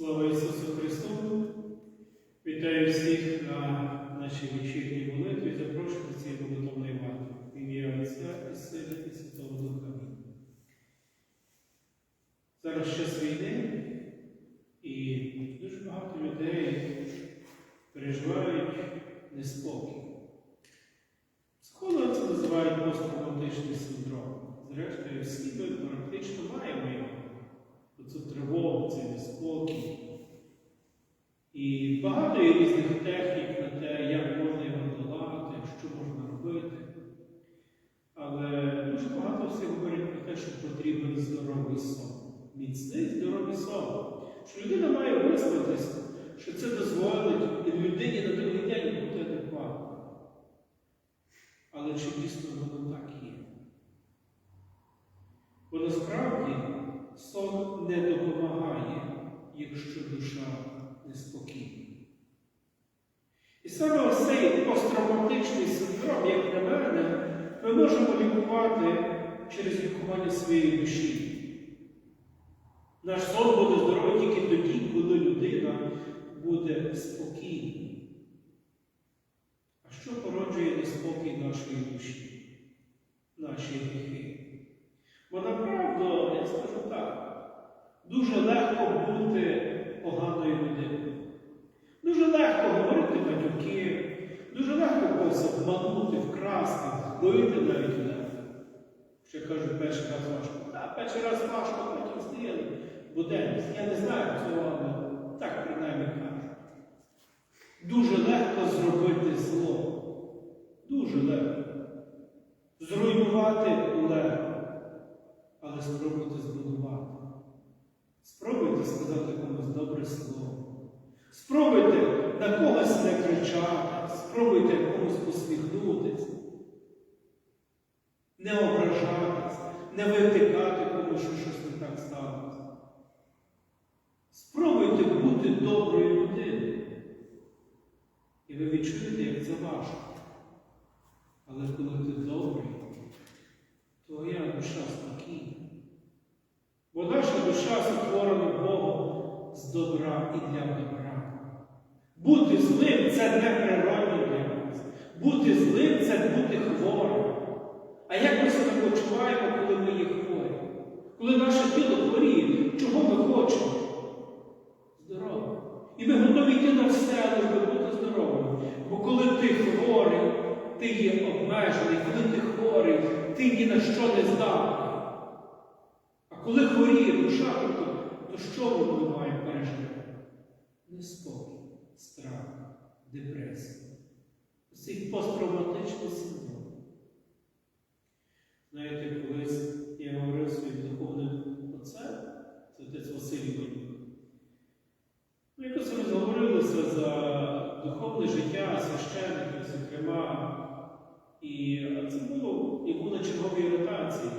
Слава Ісусу Христу! Вітаю всіх на нашій вечірній молитві. Запрошую цієї молитовної варти. Ім'я Отця і Сина і Святого Духа. Зараз час війни, і дуже багато людей переживають неспокій. Психологи це називають посттравматичний синдром. Зрештою, всі ми практично маємо його. Оцю тривогу, цей неспокій. І багато є різних технік на те, як можна його долати, що можна робити. Але дуже багато всіх говорять про те, що потрібен здоровий сон. Міцний здоровий сон. Що людина має виспатися, що це дозволить людині на другий день бути адекватною. Але чи дійсно воно так є? Бо насправді сон не допомагає, якщо душа неспокійна. І саме ось цей посттравматичний синдром, як на мене, ми можемо лікувати через лікування своєї душі. Наш сон буде здоровий тільки тоді, коли людина буде спокійна. А що породжує неспокій нашої душі, наші гріхи? Я скажу так, дуже легко бути поганою людиною. Дуже легко говорити батюки, дуже легко когось обманути, вкрасти, вбити навіть легко. Ще кажуть, перший раз важко. Так, перший раз важко, потім здаємо. Будемо. Я не знаю цього, але так принаймні кажуть. Дуже легко зробити зло. Дуже легко. Зруйнувати легко. Але спробуйте збудувати. Спробуйте сказати комусь добре слово. Спробуйте на когось не кричати, спробуйте комусь посміхнутися, не ображатись, не витикати комусь, що щось не так сталося. Спробуйте бути доброю людиною. І ви відчуєте, як це важко. Але коли ти добрий, твоя душа. Бо наша душа сотворена Богом з добра і для добра. Бути злим це не природно для нас. Бути злим це бути хворим. А як ми себе почуваємо, коли ми є хворі? Коли наше тіло хворіє, чого ми хочемо? Здорово. І ми готові йти на все, аби бути здоровими. Бо коли ти хворий, ти є обмежений, коли ти хворий, ти ні на що не здатний. А коли хворіє душа, то, то що маємо пережити? Неспокій, страх, депресія. Цей посттравматичний синдром. Знаєте, колись я говорив своїм духовним отцем, це отець Василій. Ми якось розговорилися за духовне життя священників, зокрема. І це було йому на черговій ротації.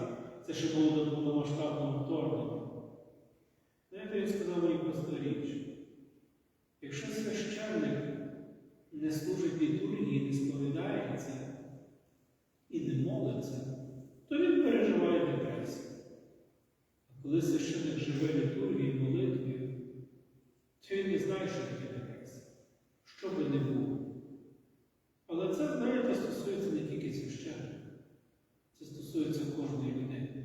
Це ще було до повномасштабного вторгнення. Він сказав мені річ. Якщо священник не служить літургії, не сповідається і не молиться, то він переживає депресію. А коли священник живе літургією, молитвою, то він не знає, що таке депресія. Що би не було. Але це, знаєте, стосується не тільки священника. Це стосується кожної людини.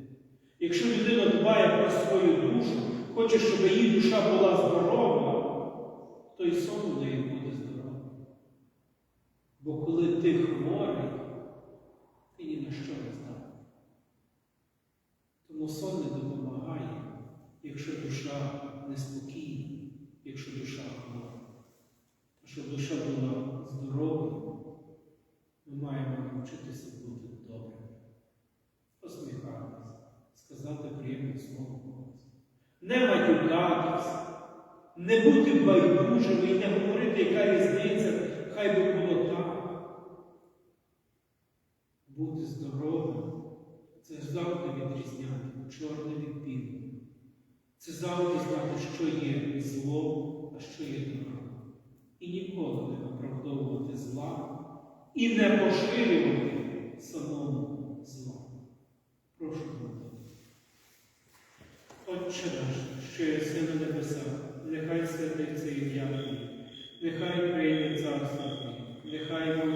Якщо людина дбає про свою душу, хоче, щоб її душа була здорова, то і сон у неї буде здоровий. Бо коли ти хворий, ти ні на що не здатний. Тому сон не допомагає, якщо душа неспокійна, якщо душа хвора. Щоб душа була здоровою, ми маємо навчитися бути добрими, посміхатися, сказати приємне слово комусь, не матюкатись, не бути байдужими і не говорити, яка різниця, хай би було так. Бути здоровим це завжди відрізняти чорне від білого. Це завжди знати, що є зло, а що є добро. І ніколи не виправдовувати зла і не поширювати самому зла. Отче наш, що єси на небесах, нехай святиться ім'я Твоє, нехай прийме царство Твоє, нехай буде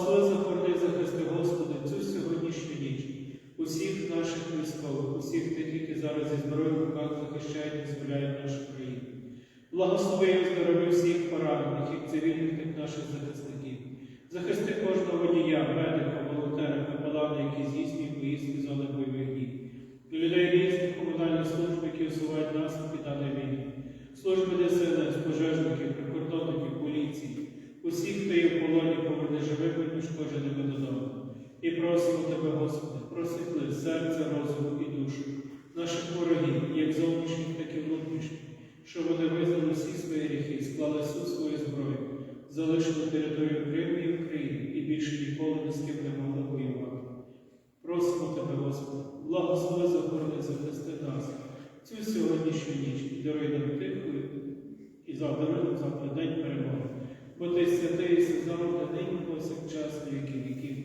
Благослови захорони, захисти, Господи, цю сьогоднішню ніч. Усіх наших військових, усіх тих, які зараз зі зброєю в руках захищають і дозволяють нашу країну. Благослови і здоров'я всіх поранених, як цивільних, так наших захисників. Полоні, поверне живими пошкодженими додому. І просимо Тебе, Господи, просвітли серце, розум і душу наших ворогів, як зовнішніх, так і внутрішніх, щоб вони визнали всі свої гріхи, склали всю свою зброю, залишили територію Криму і України і більше ніколи ні з ким не могли воювати. Просимо Тебе, Господи, благослови захорони захисти нас цю сьогоднішню ніч і даруй нам тиху і завтра нам завтра день перемоги. Святий і завжди нині повсякчас на віки віків.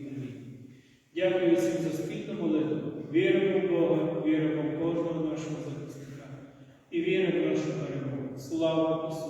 Дякую всім за спільну молитву. Віримо в Бога, віримо в кожного нашого захисника і віримо в нашу перемогу. Слава Ісусу!